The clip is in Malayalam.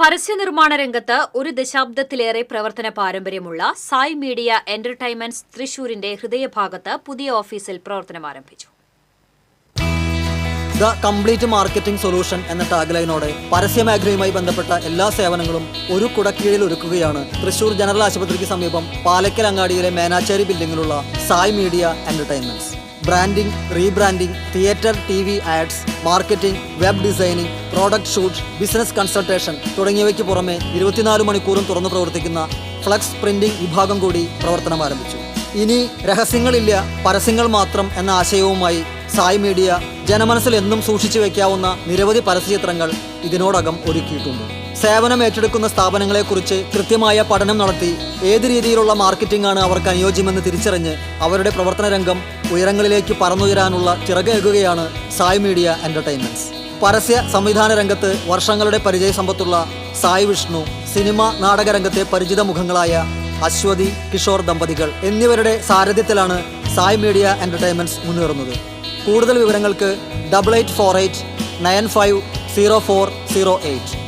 പരസ്യ നിർമ്മാണ രംഗത്ത് ഒരു ദശാബ്ദത്തിലേറെ പ്രവർത്തന പാരമ്പര്യമുള്ള സായ് മീഡിയ എന്റർടൈൻമെന്റ്സ് തൃശൂരിന്റെ ഹൃദയഭാഗത്ത് പുതിയ ഓഫീസിൽ പ്രവർത്തനം ആരംഭിച്ചു. ദ കംപ്ലീറ്റ് മാർക്കറ്റിംഗ് സൊല്യൂഷൻ എന്ന ടാഗ്ലൈനോടെ പരസ്യ മേഖലയുമായി ബന്ധപ്പെട്ട എല്ലാ സേവനങ്ങളും ഒരു കുടക്കീഴിൽ ഒരുക്കുകയാണ് തൃശൂർ ജനറൽ ആശുപത്രിക്ക് സമീപം പാലക്കൽ അങ്ങാടിയിലെ Menachery ബിൽഡിംഗിലുള്ള Sai media entertainments. Branding rebranding theatre T V ads marketing web designing product shoot business consultation തുടങ്ങിയവയ്ക്ക് പുറമെ ഇരുപത്തിനാല് മണിക്കൂറും തുറന്നു പ്രവർത്തിക്കുന്ന ഫ്ലക്സ് പ്രിന്റിംഗ് വിഭാഗം കൂടി പ്രവർത്തനം ആരംഭിച്ചു. ഇനി രഹസ്യങ്ങളില്ല പരസ്യങ്ങൾ മാത്രം എന്ന ആശയവുമായി സായ് മീഡിയ ജനമനസ്സിൽ എന്നും സൂക്ഷിച്ചു വയ്ക്കാവുന്ന നിരവധി പരസ്യചിത്രങ്ങൾ ഇതിനോടകം ഒരുക്കിയിട്ടുണ്ട്. സേവനം ഏറ്റെടുക്കുന്ന സ്ഥാപനങ്ങളെക്കുറിച്ച് കൃത്യമായ പഠനം നടത്തി ഏത് രീതിയിലുള്ള മാർക്കറ്റിംഗ് ആണ് അവർക്ക് അനുയോജ്യമെന്ന് തിരിച്ചറിഞ്ഞ് അവരുടെ പ്രവർത്തന രംഗം ഉയരങ്ങളിലേക്ക് പറന്നുയരാനുള്ള ചിറകേകുകയാണ് സായ് മീഡിയ എന്റർടൈൻമെന്റ്സ് പരസ്യ സംവിധാന രംഗത്ത് വർഷങ്ങളുടെ പരിചയ സമ്പത്തുള്ള സായ് വിഷ്ണു സിനിമ നാടകരംഗത്തെ പരിചിത മുഖങ്ങളായ അശ്വതി കിഷോർ ദമ്പതികൾ എന്നിവരുടെ സാരഥ്യത്തിലാണ് സായ് മീഡിയ എന്റർടൈൻമെന്റ്സ് മുന്നേറുന്നത്. കൂടുതൽ വിവരങ്ങൾക്ക് double eight four eight nine five zero four zero eight.